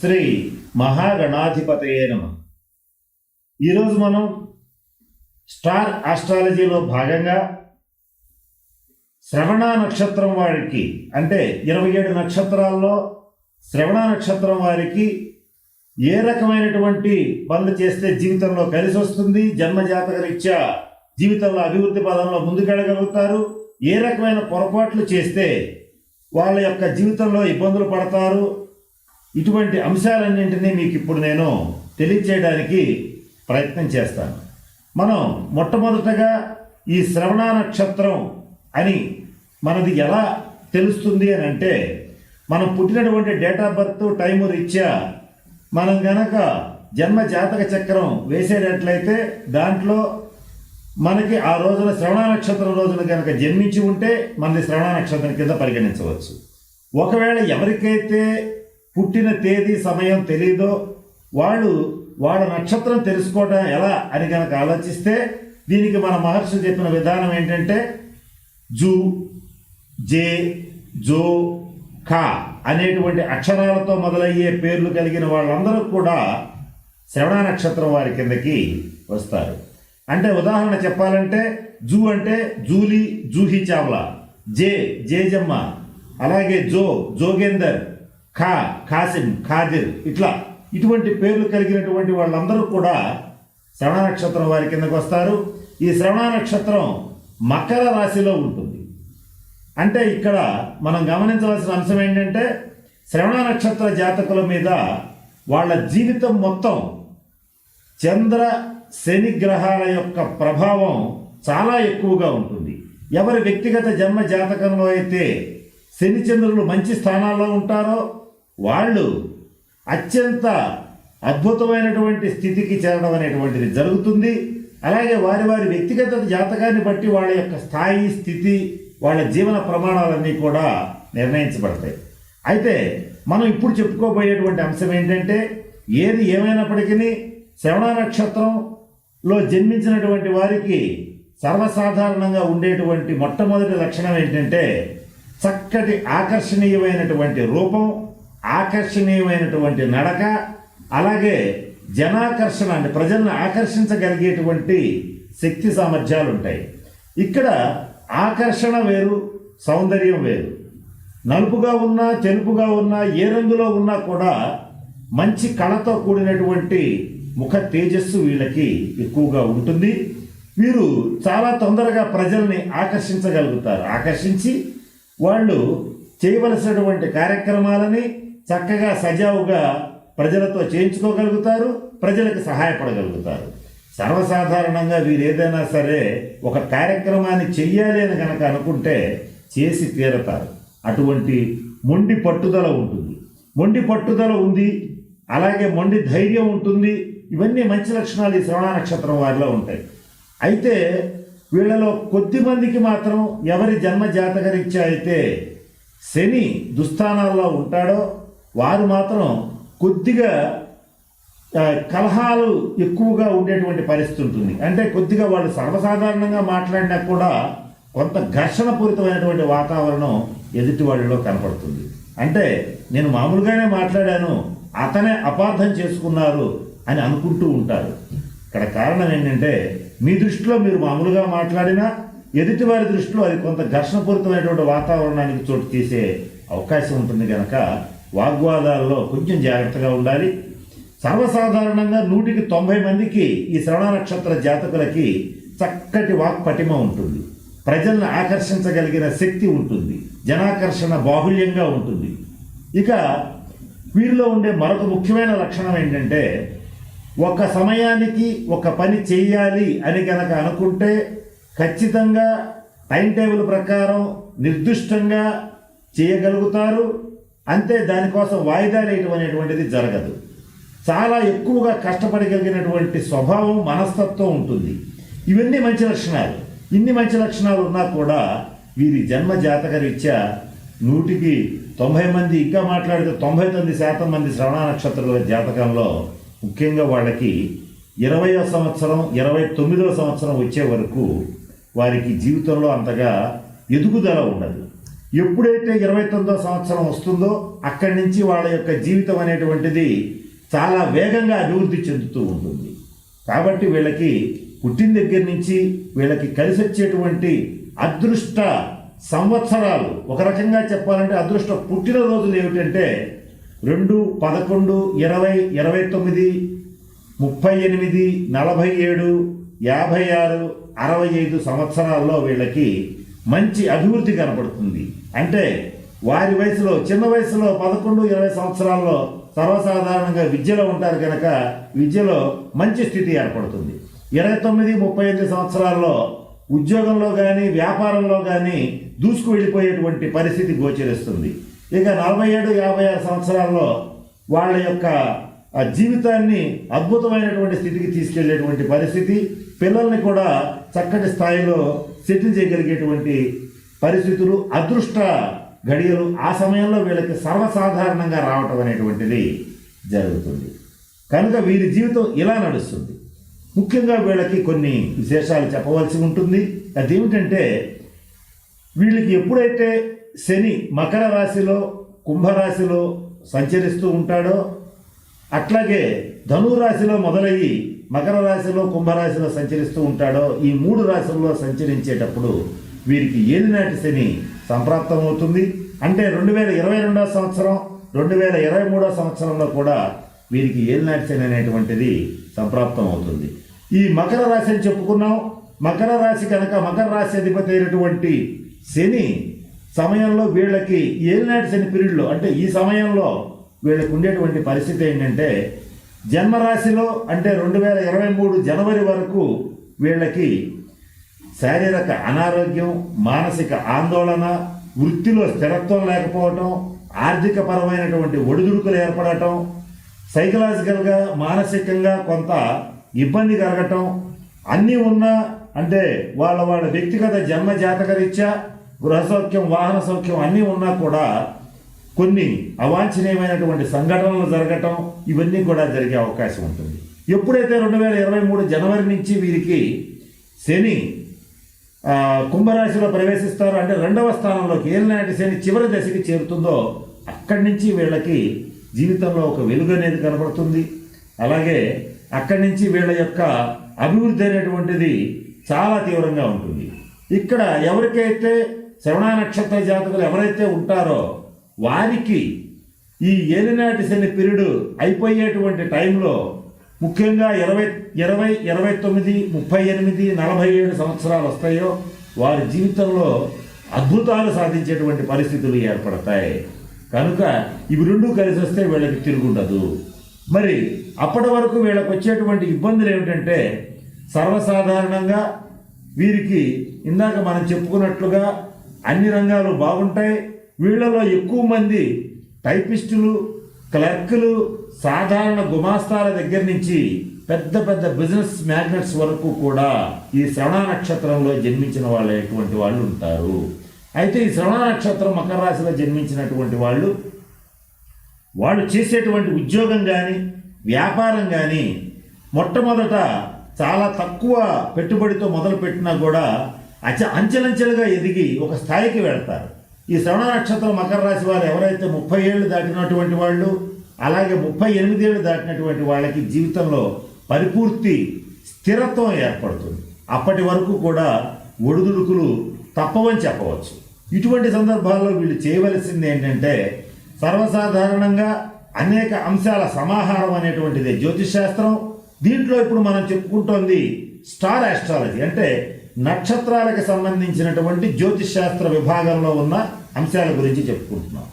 శ్రీ మహాగణాధిపతయే నమ. ఈరోజు మనం స్టార్ ఆస్ట్రాలజీలో భాగంగా శ్రవణ నక్షత్రం వారికి అంటే ఇరవై ఏడు నక్షత్రాల్లో శ్రవణ నక్షత్రం వారికి ఏ రకమైనటువంటి పనులు చేస్తే జీవితంలో కలిసి వస్తుంది జన్మజాతక రీత్యా జీవితంలో అభివృద్ధి పదంలో ముందుకెళ్ళగలుగుతారు ఏ రకమైన పొరపాట్లు చేస్తే వాళ్ళ యొక్క జీవితంలో ఇబ్బందులు పడతారు ఇటువంటి అంశాలన్నింటినీ మీకు ఇప్పుడు నేను తెలియచేయడానికి ప్రయత్నం చేస్తాను. మనం మొట్టమొదటగా ఈ శ్రవణ నక్షత్రం అని మనది ఎలా తెలుస్తుంది అని అంటే మనం పుట్టినటువంటి డేట్ ఆఫ్ బర్త్ టైము రీత్యా మనం గనక జన్మ జాతక చక్రం వేసేటట్లయితే దాంట్లో మనకి ఆ రోజున శ్రవణ నక్షత్రం రోజున కనుక జన్మించి ఉంటే మనది శ్రవణ నక్షత్రం కింద పరిగణించవచ్చు. ఒకవేళ ఎవరికైతే పుట్టిన తేదీ సమయం తెలీదో వాళ్ళు వాళ్ళ నక్షత్రం తెలుసుకోవడం ఎలా అని కనుక ఆలోచిస్తే దీనికి మన మహర్షి చెప్పిన విధానం ఏంటంటే జూ జే జో ఖా అనేటువంటి అక్షరాలతో మొదలయ్యే పేర్లు కలిగిన వాళ్ళందరూ కూడా శ్రవణ నక్షత్రం వారి కిందకి వస్తారు. అంటే ఉదాహరణ చెప్పాలంటే జూ అంటే జూలీ జూహి చావ్లా జే జేజమ్మ అలాగే జో జోగేందర్ ఖా ఖాసిం ఖాదిర్ ఇట్లా. ఇటువంటి పేర్లు కలిగినటువంటి వాళ్ళందరూ కూడా శ్రవణ నక్షత్రం వారి కిందకు వస్తారు. ఈ శ్రవణ నక్షత్రం మకర రాశిలో ఉంటుంది. అంటే ఇక్కడ మనం గమనించవలసిన అంశం ఏంటంటే శ్రవణ నక్షత్ర జాతకుల మీద వాళ్ళ జీవితం మొత్తం చంద్ర శని గ్రహాల యొక్క ప్రభావం చాలా ఎక్కువగా ఉంటుంది. ఎవరి వ్యక్తిగత జన్మ జాతకంలో అయితే శని చంద్రులు మంచి స్థానాల్లో ఉంటారో వాళ్ళు అత్యంత అద్భుతమైనటువంటి స్థితికి చేరడం అనేటువంటిది జరుగుతుంది. అలాగే వారి వారి వ్యక్తిగత జాతకాన్ని బట్టి వాళ్ళ యొక్క స్థాయి స్థితి వాళ్ళ జీవన ప్రమాణాలన్నీ కూడా నిర్ణయించబడతాయి. అయితే మనం ఇప్పుడు చెప్పుకోబోయేటువంటి అంశం ఏంటంటే ఏది ఏమైనప్పటికీ శ్రవణ నక్షత్రంలో జన్మించినటువంటి వారికి సర్వసాధారణంగా ఉండేటువంటి మొట్టమొదటి లక్షణం ఏంటంటే చక్కటి ఆకర్షణీయమైనటువంటి రూపం ఆకర్షణీయమైనటువంటి నడక అలాగే జనాకర్షణ అంటే ప్రజలను ఆకర్షించగలిగేటువంటి శక్తి సామర్థ్యాలు ఉంటాయి ఇక్కడ ఆకర్షణ వేరు సౌందర్యం వేరు. నలుపుగా ఉన్నా తెలుపుగా ఉన్నా ఏ రంగులో ఉన్నా కూడా మంచి కళతో కూడినటువంటి ముఖ తేజస్సు వీళ్ళకి ఎక్కువగా ఉంటుంది. వీరు చాలా తొందరగా ప్రజల్ని ఆకర్షించగలుగుతారు. ఆకర్షించి వాళ్ళు చేయవలసినటువంటి కార్యక్రమాలని చక్కగా సజావుగా ప్రజలతో చేయించుకోగలుగుతారు ప్రజలకు సహాయపడగలుగుతారు. సర్వసాధారణంగా వీరు ఏదైనా సరే ఒక కార్యక్రమాన్ని చెయ్యాలి అని కనుక అనుకుంటే చేసి తీరతారు. అటువంటి మొండి పట్టుదల ఉంటుంది. మొండి పట్టుదల ఉంది అలాగే మొండి ధైర్యం ఉంటుంది. ఇవన్నీ మంచి లక్షణాలు ఈ శ్రవణ నక్షత్రం వారిలో ఉంటాయి. అయితే వీళ్ళలో కొద్ది మందికి మాత్రం ఎవరి జన్మ జాతకరీత్యా అయితే శని దుస్థానాల్లో ఉంటాడో వారు మాత్రం కొద్దిగా కలహాలు ఎక్కువగా ఉండేటువంటి పరిస్థితి ఉంటుంది. అంటే కొద్దిగా వాళ్ళు సర్వసాధారణంగా మాట్లాడినా కూడా కొంత ఘర్షణపూరితమైనటువంటి వాతావరణం ఎదుటి వాళ్ళలో కనపడుతుంది. అంటే నేను మామూలుగానే మాట్లాడాను అతనే అపార్థం చేసుకున్నారు అని అనుకుంటూ ఉంటారు. ఇక్కడ కారణం ఏంటంటే మీ దృష్టిలో మీరు మామూలుగా మాట్లాడినా ఎదుటి వారి దృష్టిలో అది కొంత ఘర్షణపూరితమైనటువంటి వాతావరణానికి చోటు తీసే అవకాశం ఉంటుంది కనుక వాగ్వాదాల్లో కొంచెం జాగ్రత్తగా ఉండాలి. సర్వసాధారణంగా నూటికి తొంభై మందికి ఈ శ్రవణ నక్షత్ర జాతకులకి చక్కటి వాక్ పటిమ ఉంటుంది. ప్రజలను ఆకర్షించగలిగిన శక్తి ఉంటుంది. జనాకర్షణ బాహుల్యంగా ఉంటుంది. ఇక వీరిలో ఉండే మరొక ముఖ్యమైన లక్షణం ఏంటంటే ఒక సమయానికి ఒక పని చేయాలి అని కనుక అనుకుంటే ఖచ్చితంగా టైం టేబుల్ ప్రకారం నిర్దిష్టంగా చేయగలుగుతారు. అంతే దానికోసం వాయిదా వేయటం అనేటువంటిది జరగదు. చాలా ఎక్కువగా కష్టపడగలిగినటువంటి స్వభావం మనస్తత్వం ఉంటుంది. ఇవన్నీ మంచి లక్షణాలు. ఇన్ని మంచి లక్షణాలు ఉన్నా కూడా వీరి జన్మ జాతక రీత్యా నూటికి తొంభై మంది ఇంకా మాట్లాడితే తొంభై తొమ్మిది శాతం మంది శ్రవణ నక్షత్రాల జాతకంలో ముఖ్యంగా వాళ్ళకి ఇరవయో సంవత్సరం ఇరవై తొమ్మిదవ సంవత్సరం వచ్చే వరకు వారికి జీవితంలో అంతగా ఎదుగుదల ఉండదు. ఎప్పుడైతే ఇరవై తొమ్మిదో సంవత్సరం వస్తుందో అక్కడి నుంచి వాళ్ళ యొక్క జీవితం అనేటువంటిది చాలా వేగంగా అభివృద్ధి చెందుతూ ఉంటుంది. కాబట్టి వీళ్ళకి పుట్టిన దగ్గర నుంచి వీళ్ళకి కలిసి వచ్చేటువంటి అదృష్ట సంవత్సరాలు ఒక రకంగా చెప్పాలంటే అదృష్ట పుట్టినరోజులు ఏమిటంటే రెండు పదకొండు ఇరవై ఇరవై తొమ్మిది ముప్పై ఎనిమిది నలభై ఏడు యాభై ఆరు అరవై ఐదు సంవత్సరాల్లో వీళ్ళకి మంచి అభివృద్ధి కనపడుతుంది అంటే వారి వయసులో చిన్న వయసులో పదకొండు ఇరవై సంవత్సరాల్లో సర్వసాధారణంగా విద్యలో ఉంటారు కనుక విద్యలో మంచి స్థితి ఏర్పడుతుంది. ఇరవై తొమ్మిది ముప్పై ఎనిమిది సంవత్సరాల్లో ఉద్యోగంలో కానీ వ్యాపారంలో కానీ దూసుకు వెళ్ళిపోయేటువంటి పరిస్థితి గోచరిస్తుంది. ఇక నలభై ఏడు యాభై ఆరు సంవత్సరాల్లో వాళ్ళ యొక్క జీవితాన్ని అద్భుతమైనటువంటి స్థితికి తీసుకెళ్ళేటువంటి పరిస్థితి పిల్లల్ని కూడా చక్కటి స్థాయిలో సెటిల్ చేయగలిగేటువంటి పరిస్థితులు అదృష్ట గడియలు ఆ సమయంలో వీళ్ళకి సర్వసాధారణంగా రావటం అనేటువంటిది జరుగుతుంది. కనుక వీరి జీవితం ఇలా నడుస్తుంది. ముఖ్యంగా వీళ్ళకి కొన్ని విశేషాలు చెప్పవలసి ఉంటుంది. అదేమిటంటే వీళ్ళకి ఎప్పుడైతే శని మకర రాశిలో కుంభరాశిలో సంచరిస్తూ ఉంటాడో అట్లాగే ధనురాశిలో మొదలయ్యి మకర రాశిలో కుంభరాశిలో సంచరిస్తూ ఉంటాడో ఈ మూడు రాశుల్లో సంచరించేటప్పుడు వీరికి ఏలినాటి శని సంప్రాప్తమవుతుంది? అంటే రెండు వేల ఇరవై రెండవ సంవత్సరం రెండు వేల ఇరవై మూడో సంవత్సరంలో కూడా వీరికి ఏలినాటి శని అనేటువంటిది సంప్రాప్తం అవుతుంది ఈ మకర రాశి అని చెప్పుకున్నాం. మకర రాశి కనుక మకర రాశి అధిపతి అయినటువంటి శని సమయంలో వీళ్ళకి ఏలినాటి శని పీరియడ్లో? అంటే ఈ సమయంలో వీళ్ళకు ఉండేటువంటి పరిస్థితి ఏంటంటే జన్మరాశిలో అంటే రెండు వేల ఇరవై మూడు జనవరి వరకు వీళ్ళకి శారీరక అనారోగ్యం మానసిక ఆందోళన వృత్తిలో స్థిరత్వం లేకపోవటం ఆర్థిక పరమైనటువంటి ఒడిదుడుకులు ఏర్పడటం సైకలాజికల్గా మానసికంగా కొంత ఇబ్బంది కలగటం అన్నీ ఉన్నా అంటే వాళ్ళ వాళ్ళ వ్యక్తిగత జన్మ జాతకరీత్యా గృహ సౌఖ్యం వాహన సౌఖ్యం అన్నీ ఉన్నా కూడా కొన్ని అవాంఛనీయమైనటువంటి సంఘటనలు జరగటం ఇవన్నీ కూడా జరిగే అవకాశం ఉంటుంది. ఎప్పుడైతే రెండు వేల ఇరవై మూడు జనవరి నుంచి వీరికి శని కుంభరాశిలో ప్రవేశిస్తారు అంటే రెండవ స్థానంలోకి ఏలినాటి శని చివరి దశకి చేరుతుందో అక్కడి నుంచి వీళ్ళకి జీవితంలో ఒక వెలుగు అనేది కనబడుతుంది. అలాగే అక్కడి నుంచి వీళ్ళ యొక్క అభివృద్ధి అనేటువంటిది చాలా తీవ్రంగా ఉంటుంది. ఇక్కడ ఎవరికైతే శ్రవణ నక్షత్ర జాతకులు ఎవరైతే ఉంటారో వారికి ఈ ఏలినాటి శని పీరియడ్ అయిపోయేటువంటి టైంలో ముఖ్యంగా ఇరవై ఇరవై ఇరవై తొమ్మిది ముప్పై ఎనిమిది నలభై ఏడు సంవత్సరాలు వస్తాయో వారి జీవితంలో అద్భుతాలు సాధించేటువంటి పరిస్థితులు ఏర్పడతాయి. కనుక ఇవి రెండు కలిసి వస్తే వీళ్ళకి తిరుగుండదు. మరి అప్పటి వరకు వీళ్ళకి వచ్చేటువంటి ఇబ్బందులు ఏమిటంటే సర్వసాధారణంగా వీరికి ఇందాక మనం చెప్పుకున్నట్లుగా అన్ని రంగాలు బాగుంటాయి వీళ్ళలో ఎక్కువ మంది టైపిస్టులు క్లర్కులు సాధారణ గుమాస్తాల దగ్గర నుంచి పెద్ద పెద్ద బిజినెస్ మ్యాగ్నెట్స్ వరకు కూడా ఈ శ్రవణ నక్షత్రంలో జన్మించిన వాళ్ళటువంటి వాళ్ళు ఉంటారు. అయితే ఈ శ్రవణ నక్షత్రం మకర రాశిలో జన్మించినటువంటి వాళ్ళు వాళ్ళు చేసేటువంటి ఉద్యోగం కానీ వ్యాపారం కానీ మొట్టమొదట చాలా తక్కువ పెట్టుబడితో మొదలు పెట్టినా కూడా అచ అంచెలంచెలుగా ఎదిగి ఒక స్థాయికి వెళ్తారు. ఈ శ్రవణ నక్షత్రం మకర రాశి వారు ఎవరైతే ముప్పై ఏళ్ళు దాటినటువంటి వాళ్ళు అలాగే ముప్పై ఎనిమిది ఏళ్ళు దాటినటువంటి వాళ్ళకి జీవితంలో పరిపూర్తి స్థిరత్వం ఏర్పడుతుంది. అప్పటి వరకు కూడా ఒడిదుడుకులు తప్పవని చెప్పవచ్చు. ఇటువంటి సందర్భాల్లో వీళ్ళు చేయవలసింది ఏంటంటే సర్వసాధారణంగా అనేక అంశాల సమాహారం అనేటువంటిది జ్యోతిష్ శాస్త్రం. దీంట్లో ఇప్పుడు మనం చెప్పుకుంటోంది స్టార్ ఆస్ట్రాలజీ. అంటే నక్షత్రాలకు సంబంధించినటువంటి జ్యోతిష్ శాస్త్ర విభాగంలో ఉన్న అంశాల గురించి చెప్పుకుంటున్నాం.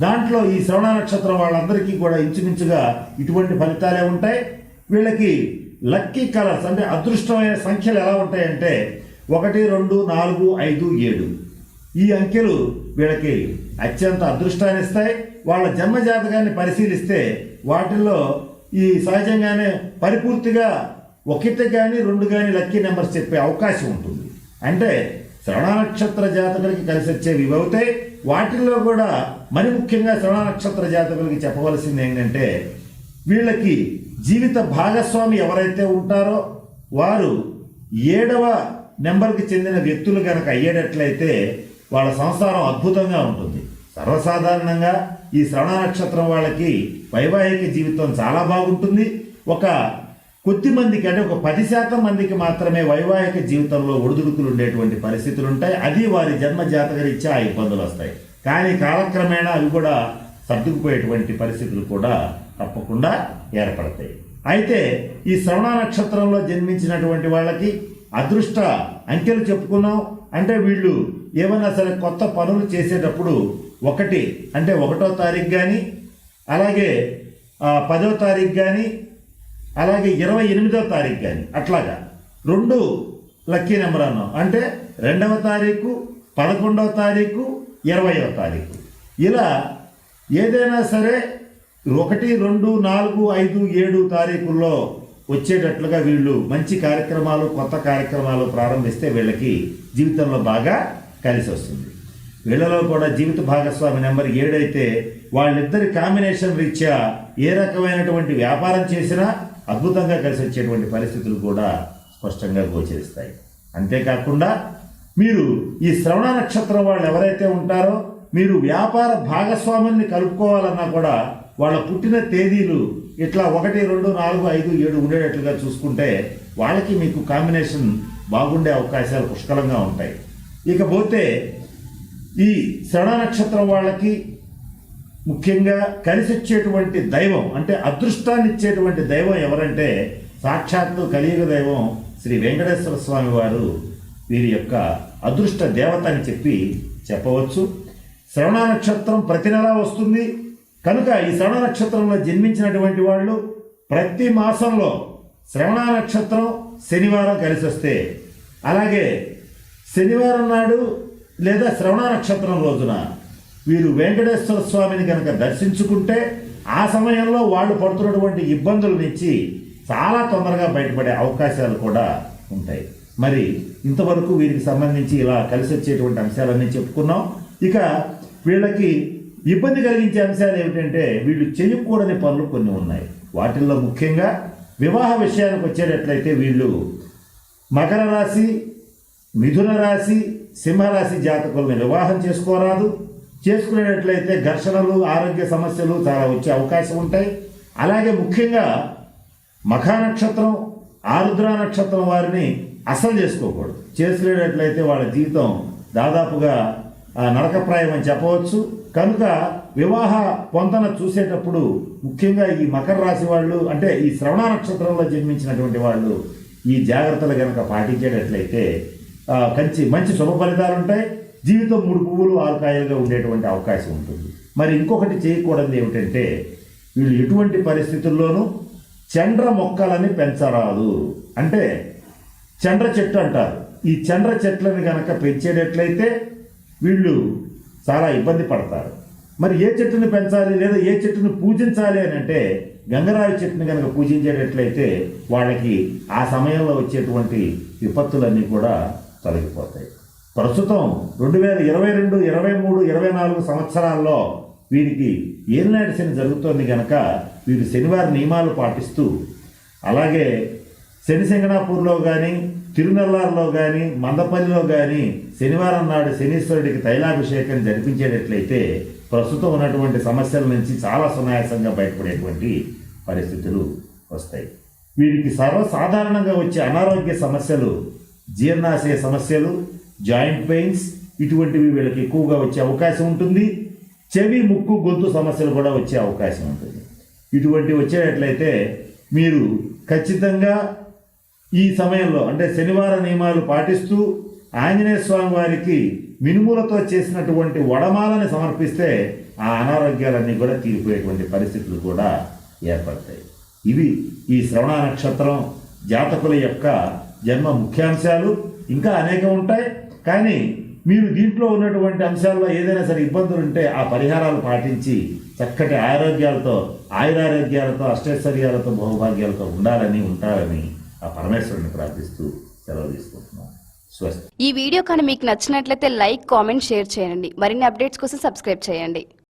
దాంట్లో ఈ శ్రవణ నక్షత్రం వాళ్ళందరికీ కూడా ఇంచుమించుగా ఇటువంటి ఫలితాలే ఉంటాయి. వీళ్ళకి లక్కీ కలర్స్ అంటే అదృష్టమైన సంఖ్యలు ఎలా ఉంటాయంటే ఒకటి రెండు నాలుగు ఐదు ఏడు. ఈ అంకెలు వీళ్ళకి అత్యంత అదృష్టాన్ని ఇస్తాయి. వాళ్ళ జన్మ జాతకాన్ని పరిశీలిస్తే వాటిల్లో ఈ సహజంగానే పరిపూర్తిగా ఒకటి కానీ రెండు కానీ లక్కీ నెంబర్స్ చెప్పే అవకాశం ఉంటుంది. అంటే శ్రవణ నక్షత్ర జాతకులకి కలిసి వచ్చేవి అవుతాయి. వాటిల్లో కూడా మరి ముఖ్యంగా శ్రవణ నక్షత్ర జాతకులకి చెప్పవలసింది ఏంటంటే వీళ్ళకి జీవిత భాగస్వామి ఎవరైతే ఉంటారో వారు ఏడవ నెంబర్కి చెందిన వ్యక్తులు కనుక అయ్యేటట్లయితే వాళ్ళ సంసారం అద్భుతంగా ఉంటుంది. సర్వసాధారణంగా ఈ శ్రవణ నక్షత్రం వాళ్ళకి వైవాహిక జీవితం చాలా బాగుంటుంది. ఒక కొద్ది మందికి అంటే ఒక పది శాతం మందికి మాత్రమే వైవాహిక జీవితంలో ఒడిదుడుకులు ఉండేటువంటి పరిస్థితులు ఉంటాయి. అది వారి జన్మ జాతకరీత్యా ఆ ఇబ్బందులు వస్తాయి. కానీ కాలక్రమేణా అవి కూడా సర్దుకుపోయేటువంటి పరిస్థితులు కూడా తప్పకుండా ఏర్పడతాయి. అయితే ఈ శ్రవణ నక్షత్రంలో జన్మించినటువంటి వాళ్ళకి అదృష్ట అంకెలు చెప్పుకున్నాం. అంటే వీళ్ళు ఏమైనా సరే కొత్త పనులు చేసేటప్పుడు ఒకటి అంటే ఒకటో తారీఖు కానీ అలాగే పదో తారీఖు కానీ అలాగే ఇరవై ఎనిమిదో తారీఖు కానీ అట్లాగా. రెండు లక్కీ నెంబర్ అన్నాం. అంటే రెండవ తారీఖు పదకొండవ తారీఖు ఇరవయో తారీఖు. ఇలా ఏదైనా సరే ఒకటి రెండు నాలుగు ఐదు ఏడు తారీఖుల్లో వచ్చేటట్లుగా వీళ్ళు మంచి కార్యక్రమాలు కొత్త కార్యక్రమాలు ప్రారంభిస్తే వీళ్ళకి జీవితంలో బాగా కలిసి వస్తుంది. వీళ్ళలో కూడా జీవిత భాగస్వామి నెంబర్ ఏడైతే వాళ్ళిద్దరి కాంబినేషన్ రీత్యా ఏ రకమైనటువంటి వ్యాపారం చేసినా అద్భుతంగా కలిసి వచ్చేటువంటి పరిస్థితులు కూడా స్పష్టంగా గోచరిస్తాయి. అంతేకాకుండా మీరు ఈ శ్రవణ నక్షత్రం వాళ్ళు ఎవరైతే ఉంటారో మీరు వ్యాపార భాగస్వాముల్ని కలుపుకోవాలన్నా కూడా వాళ్ళ పుట్టిన తేదీలు ఇట్లా ఒకటి రెండు నాలుగు ఐదు ఏడు ఉండేటట్లుగా చూసుకుంటే వాళ్ళకి మీకు కాంబినేషన్ బాగుండే అవకాశాలు పుష్కలంగా ఉంటాయి. ఇకపోతే ఈ శ్రవణ నక్షత్రం వాళ్ళకి ముఖ్యంగా కలిసి వచ్చేటువంటి దైవం అంటే అదృష్టాన్ని ఇచ్చేటువంటి దైవం ఎవరంటే సాక్షాత్తు కలియుగ దైవం శ్రీ వెంకటేశ్వర స్వామి వారు వీరి యొక్క అదృష్ట దేవత అని చెప్పి చెప్పవచ్చు. శ్రవణ నక్షత్రం ప్రతి నెలా వస్తుంది. కనుక ఈ శ్రవణ నక్షత్రంలో జన్మించినటువంటి వాళ్ళు ప్రతి మాసంలో శ్రవణ నక్షత్రం శనివారం కలిసి వస్తే అలాగే శనివారం నాడు లేదా శ్రవణ నక్షత్రం రోజున వీరు వెంకటేశ్వర స్వామిని కనుక దర్శించుకుంటే ఆ సమయంలో వాళ్ళు పడుతున్నటువంటి ఇబ్బందుల నుంచి చాలా తొందరగా బయటపడే అవకాశాలు కూడా ఉంటాయి. మరి ఇంతవరకు వీరికి సంబంధించి ఇలా కలిసి వచ్చేటువంటి అంశాలన్నీ చెప్పుకున్నాం. ఇక వీళ్ళకి ఇబ్బంది కలిగించే అంశాలు ఏమిటంటే వీళ్ళు చేయకూడని పనులు కొన్ని ఉన్నాయి. వాటిల్లో ముఖ్యంగా వివాహ విషయానికి వచ్చేటట్లయితే వీళ్ళు మకర రాశి మిథున రాశి సింహరాశి జాతకుల్ని వివాహం చేసుకోరాదు. చేసుకునేటట్లయితే ఘర్షణలు ఆరోగ్య సమస్యలు చాలా వచ్చే అవకాశం ఉంటాయి. అలాగే ముఖ్యంగా మఖా నక్షత్రం ఆరుద్ర నక్షత్రం వారిని అసలు చేసుకోకూడదు. చేసుకునేటట్లయితే వాళ్ళ జీవితం దాదాపుగా నరకప్రాయం అని చెప్పవచ్చు. కనుక వివాహ పొంతన చూసేటప్పుడు ముఖ్యంగా ఈ మకర రాశి వాళ్ళు అంటే ఈ శ్రవణ నక్షత్రంలో జన్మించినటువంటి వాళ్ళు ఈ జాగ్రత్తలు కనుక పాటించేటట్లయితే కంచి మంచి శుభ ఫలితాలు ఉంటాయి జీవితం మూడు పువ్వులు ఆరు కాయలుగా ఉండేటువంటి అవకాశం ఉంటుంది. మరి ఇంకొకటి చేయకూడదు ఏమిటంటే వీళ్ళు ఎటువంటి పరిస్థితుల్లోనూ చండ్ర మొక్కలని పెంచరాదు. అంటే చండ్ర చెట్టు అంటారు. ఈ చండ్ర చెట్లను కనుక పెంచేటట్లయితే వీళ్ళు చాలా ఇబ్బంది పడతారు. మరి ఏ చెట్టుని పెంచాలి లేదా ఏ చెట్టుని పూజించాలి అని అంటే గంగరాయి చెట్టుని కనుక పూజించేటట్లయితే వాళ్ళకి ఆ సమయంలో వచ్చేటువంటి విపత్తులన్నీ కూడా తొలగిపోతాయి. ప్రస్తుతం రెండు వేల ఇరవై రెండు ఇరవై మూడు ఇరవై నాలుగు సంవత్సరాల్లో వీరికి ఏలినాటి శని జరుగుతోంది కనుక వీరు శనివారం నియమాలు పాటిస్తూ అలాగే శని సింగనాపూర్లో కానీ తిరునల్లారులో కానీ మందపల్లిలో కానీ శనివారం నాడు శనీశ్వరుడికి తైలాభిషేకం జరిపించేటట్లయితే ప్రస్తుతం ఉన్నటువంటి సమస్యల నుంచి చాలా సునాయాసంగా బయటపడేటువంటి పరిస్థితులు వస్తాయి. వీరికి సర్వసాధారణంగా వచ్చే అనారోగ్య సమస్యలు జీర్ణాశయ సమస్యలు జాయింట్ పెయిన్స్ ఇటువంటివి వీళ్ళకి ఎక్కువగా వచ్చే అవకాశం ఉంటుంది. చెవి ముక్కు గొంతు సమస్యలు కూడా వచ్చే అవకాశం ఉంటుంది. ఇటువంటి వచ్చేటట్లయితే మీరు ఖచ్చితంగా ఈ సమయంలో అంటే శనివార నియమాలు పాటిస్తూ ఆంజనేయ స్వామి వారికి మినుములతో చేసినటువంటి వడమాలని సమర్పిస్తే ఆ అనారోగ్యాలన్నీ కూడా తీరిపోయేటువంటి పరిస్థితులు కూడా ఏర్పడతాయి. ఇవి ఈ శ్రవణ నక్షత్రం జాతకుల యొక్క జన్మ ముఖ్యాంశాలు. ఇంకా అనేకం ఉంటాయి. కానీ మీరు దీంట్లో ఉన్నటువంటి అంశాల్లో ఏదైనా సరే ఇబ్బందులు ఉంటే ఆ పరిహారాలు పాటించి చక్కటి ఆరోగ్యాలతో ఆయురారోగ్యాలతో అష్టైశ్వర్యాలతో బహుభాగ్యాలతో ఉండాలని ఉంటారని ఆ పరమేశ్వరుని ప్రార్థిస్తూ సెలవు తీసుకుంటున్నాం. స్వస్తి. ఈ వీడియో కానీ మీకు నచ్చినట్లయితే లైక్ కామెంట్ షేర్ చేయండి. మరిన్ని అప్డేట్స్ కోసం సబ్స్క్రైబ్ చేయండి.